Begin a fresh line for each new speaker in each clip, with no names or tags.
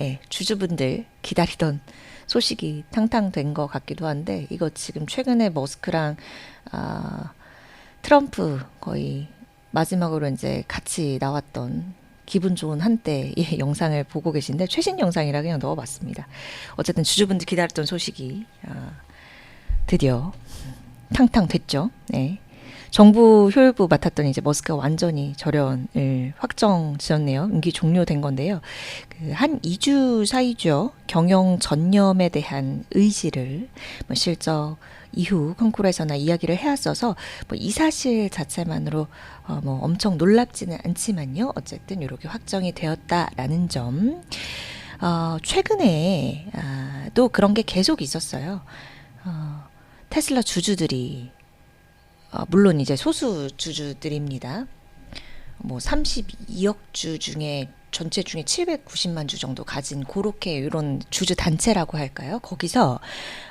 예, 주주분들 기다리던 소식이 탕탕된 것 같기도 한데 이거 지금 최근에 머스크랑 아, 트럼프 거의 마지막으로 이제 같이 나왔던 기분 좋은 한때의 영상을 보고 계신데 최신 영상이라 그냥 넣어봤습니다. 어쨌든 주주분들 기다렸던 소식이 아, 드디어 탕탕 됐죠. 네. 정부 효율부 맡았던 이제 머스크가 완전히 절연을 확정 지었네요. 임기 종료된 건데요. 그 한 2주 사이죠. 경영 전념에 대한 의지를 뭐 실적 이후 콩쿠르에서나 이야기를 해왔어서 뭐 이 사실 자체만으로 어, 뭐 엄청 놀랍지는 않지만요. 어쨌든 이렇게 확정이 되었다라는 점. 어, 최근에 아, 또 그런 게 계속 있었어요. 어, 테슬라 주주들이 어, 물론 이제 소수 주주들입니다. 뭐 32억 주 중에 전체 중에 790만 주 정도 가진 그렇게 이런 주주 단체라고 할까요? 거기서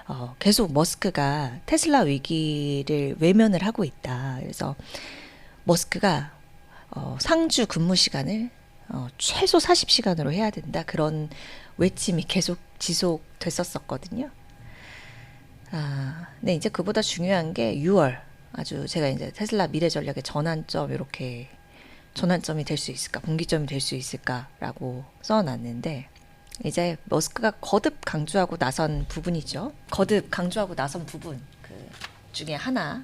어, 계속 머스크가 테슬라 위기를 외면을 하고 있다. 그래서 머스크가 어, 상주 근무 시간을 어, 최소 40시간으로 해야 된다. 그런 외침이 계속 지속됐었었거든요. 아, 네, 이제 그보다 중요한 게 6월 아주 제가 이제 테슬라 미래 전략의 전환점 이렇게 전환점이 될 수 있을까, 분기점이 될 수 있을까라고 써놨는데 이제 머스크가 거듭 강조하고 나선 부분이죠. 거듭 강조하고 나선 부분 그 중에 하나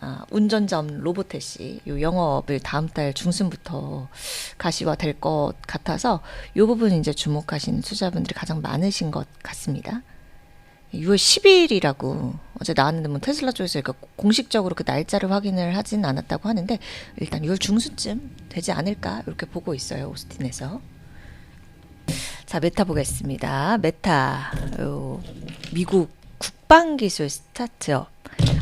아, 운전점 로보택시 요 영업을 다음 달 중순부터 가시화 될 것 같아서 요 부분 이제 주목하시는 투자분들이 가장 많으신 것 같습니다. 6월 10일이라고 어제 나왔는데 뭐 테슬라 쪽에서 그러니까 공식적으로 그 날짜를 확인을 하진 않았다고 하는데 일단 6월 중순쯤 되지 않을까 이렇게 보고 있어요 오스틴에서. 자 메타 보겠습니다. 메타 요 미국 국방기술 스타트업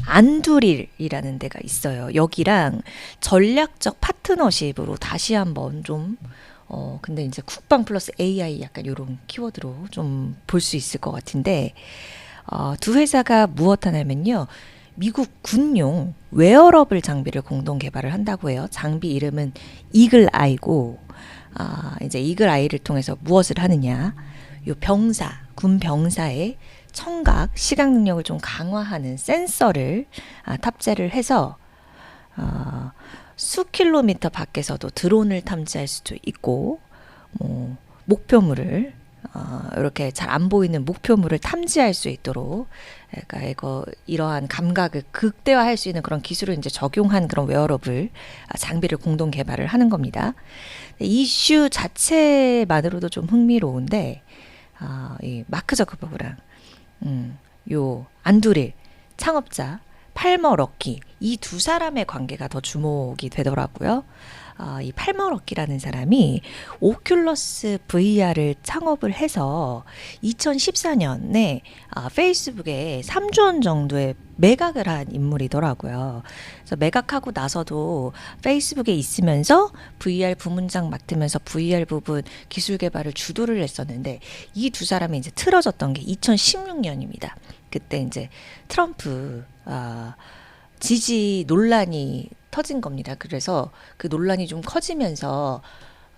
안두릴이라는 데가 있어요. 여기랑 전략적 파트너십으로 다시 한번 좀 어, 근데 이제 국방 플러스 AI 약간 이런 키워드로 좀 볼 수 있을 것 같은데, 어, 두 회사가 무엇 하냐면요. 미국 군용 웨어러블 장비를 공동 개발을 한다고 해요. 장비 이름은 이글 아이고, 아, 이제 이글 아이를 통해서 무엇을 하느냐. 요 병사, 군 병사의 청각, 시각 능력을 좀 강화하는 센서를 아, 탑재를 해서, 어, 수 킬로미터 밖에서도 드론을 탐지할 수도 있고, 뭐, 목표물을, 어, 이렇게 잘 안 보이는 목표물을 탐지할 수 있도록, 그러니까 이거, 이러한 감각을 극대화할 수 있는 그런 기술을 이제 적용한 그런 웨어러블 아, 장비를 공동 개발을 하는 겁니다. 이슈 자체만으로도 좀 흥미로운데, 아, 이 마크 저크버그랑, 음, 요 안두릴 창업자 팔머 럭키 이 두 사람의 관계가 더 주목이 되더라고요. 어, 이 팔머 럭키라는 사람이 오큘러스 VR을 창업을 해서 2014년에 아, 페이스북에 3조 원 정도의 매각을 한 인물이더라고요. 그래서 매각하고 나서도 페이스북에 있으면서 VR 부문장 맡으면서 VR 부분 기술 개발을 주도를 했었는데 이 두 사람이 이제 틀어졌던 게 2016년입니다. 그때 이제 트럼프 아, 지지 논란이 터진 겁니다. 그래서 그 논란이 좀 커지면서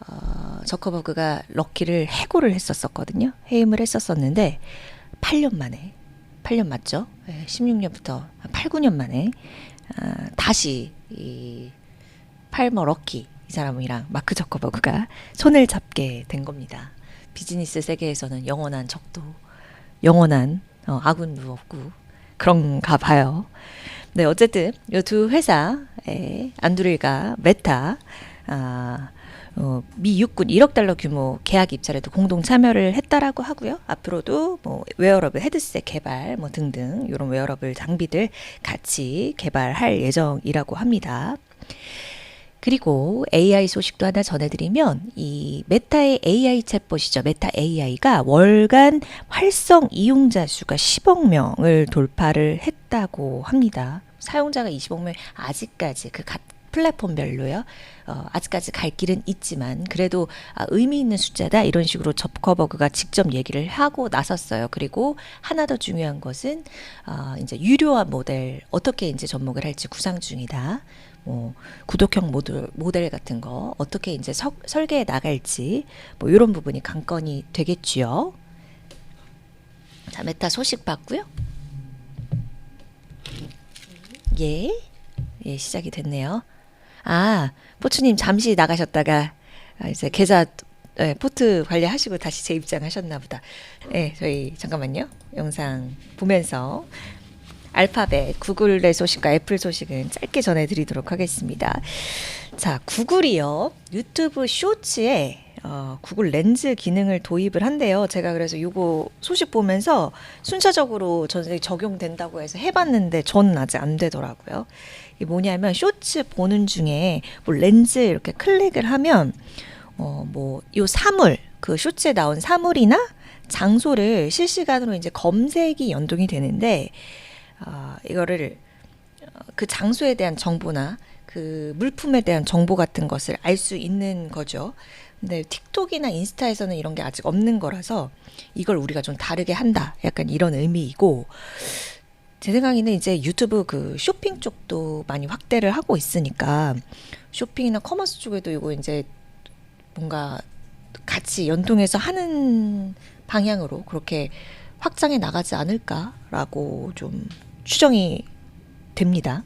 어, 저커버그가 럭키를 해고를 했었었거든요. 해임을 했었었는데 8년 만에 8년 맞죠? 네, 16년부터 8, 9년 만에 아, 다시 이 팔머 럭키 이 사람이랑 마크 저커버그가 손을 잡게 된 겁니다. 비즈니스 세계에서는 영원한 적도 영원한 어, 아군도 없고 그런가 봐요. 네, 어쨌든 이 두 회사의 안드릴과 메타 아, 어, 미 육군 1억 달러 규모 계약 입찰에도 공동 참여를 했다라고 하고요. 앞으로도 뭐 웨어러블 헤드셋 개발 뭐 등등 이런 웨어러블 장비들 같이 개발할 예정이라고 합니다. 그리고 AI 소식도 하나 전해드리면 이 메타의 AI 챗봇이죠. 메타 AI가 월간 활성 이용자 수가 10억 명을 돌파를 했다고 합니다. 사용자가 20억 명 아직까지 그각 플랫폼별로요. 어, 아직까지 갈 길은 있지만 그래도 아, 의미 있는 숫자다 이런 식으로 접커버그가 직접 얘기를 하고 나섰어요. 그리고 하나 더 중요한 것은 어, 이제 유료화 모델 어떻게 이제 접목을 할지 구상 중이다. 뭐 구독형 모델, 모델 같은 거 어떻게 이제 서, 설계해 나갈지 뭐 이런 부분이 관건이 되겠지요. 자, 메타 소식 봤고요. 예, 예 시작이 됐네요. 아, 포츠님 잠시 나가셨다가 아, 이제 계좌 예, 포트 관리하시고 다시 재입장하셨나 보다. 예, 저희 잠깐만요. 영상 보면서 알파벳 구글의 소식과 애플 소식은 짧게 전해드리도록 하겠습니다. 자, 구글이요 유튜브 쇼츠에 어, 구글 렌즈 기능을 도입을 한대요. 제가 그래서 이거 소식 보면서 순차적으로 전에 적용된다고 해서 해봤는데 저는 아직 안 되더라고요. 이게 뭐냐면 쇼츠 보는 중에 뭐 렌즈 이렇게 클릭을 하면 어, 뭐, 요 사물, 그 쇼츠에 나온 사물이나 장소를 실시간으로 이제 검색이 연동이 되는데, 어, 이거를 어, 그 장소에 대한 정보나 그 물품에 대한 정보 같은 것을 알 수 있는 거죠. 근데 틱톡이나 인스타에서는 이런 게 아직 없는 거라서 이걸 우리가 좀 다르게 한다. 약간 이런 의미이고, 제 생각에는 이제 유튜브 그 쇼핑 쪽도 많이 확대를 하고 있으니까 쇼핑이나 커머스 쪽에도 이거 이제 뭔가 같이 연동해서 하는 방향으로 그렇게 확장해 나가지 않을까라고 좀 추정이 됩니다.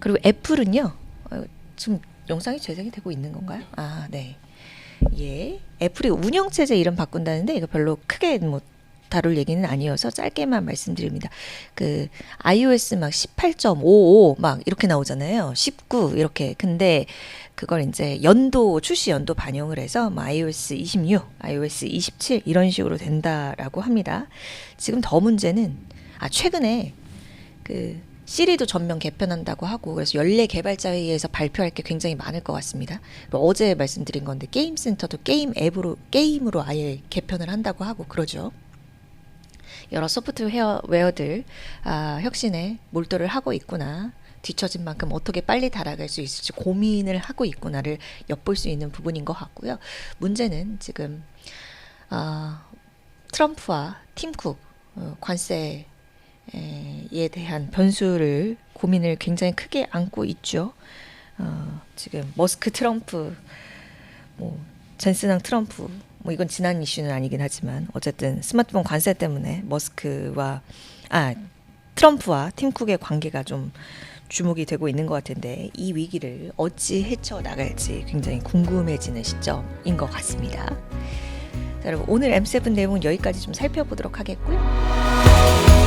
그리고 애플은요, 어, 지금 영상이 재생이 되고 있는 건가요? 아, 네. 예. 애플이 운영체제 이름 바꾼다는데 이거 별로 크게 뭐 다룰 얘기는 아니어서 짧게만 말씀드립니다. 그 iOS 막 18.55 막 이렇게 나오잖아요. 19 이렇게. 근데 그걸 이제 연도 출시 연도 반영을 해서 뭐 iOS 26, iOS 27 이런 식으로 된다라고 합니다. 지금 더 문제는 아 최근에 그 시리도 전면 개편한다고 하고 그래서 연례 개발자 회의에서 발표할 게 굉장히 많을 것 같습니다. 뭐 어제 말씀드린 건데 게임 센터도 게임 앱으로 게임으로 아예 개편을 한다고 하고 그러죠. 여러 소프트웨어 웨어들 아, 혁신에 몰두를 하고 있구나. 뒤처진 만큼 어떻게 빨리 달아갈 수 있을지 고민을 하고 있구나를 엿볼 수 있는 부분인 것 같고요. 문제는 지금 아, 트럼프와 팀쿡 어, 관세 에 대한 변수를 고민을 굉장히 크게 안고 있죠. 어, 지금 머스크 트럼프 뭐 젠슨왕 트럼프 뭐 이건 지난 이슈는 아니긴 하지만 어쨌든 스마트폰 관세 때문에 머스크와 아 트럼프와 팀쿡의 관계가 좀 주목이 되고 있는 것 같은데 이 위기를 어찌 헤쳐 나갈지 굉장히 궁금해지는 시점인 것 같습니다. 자, 여러분 오늘 M7 내용은 여기까지 좀 살펴보도록 하겠고요.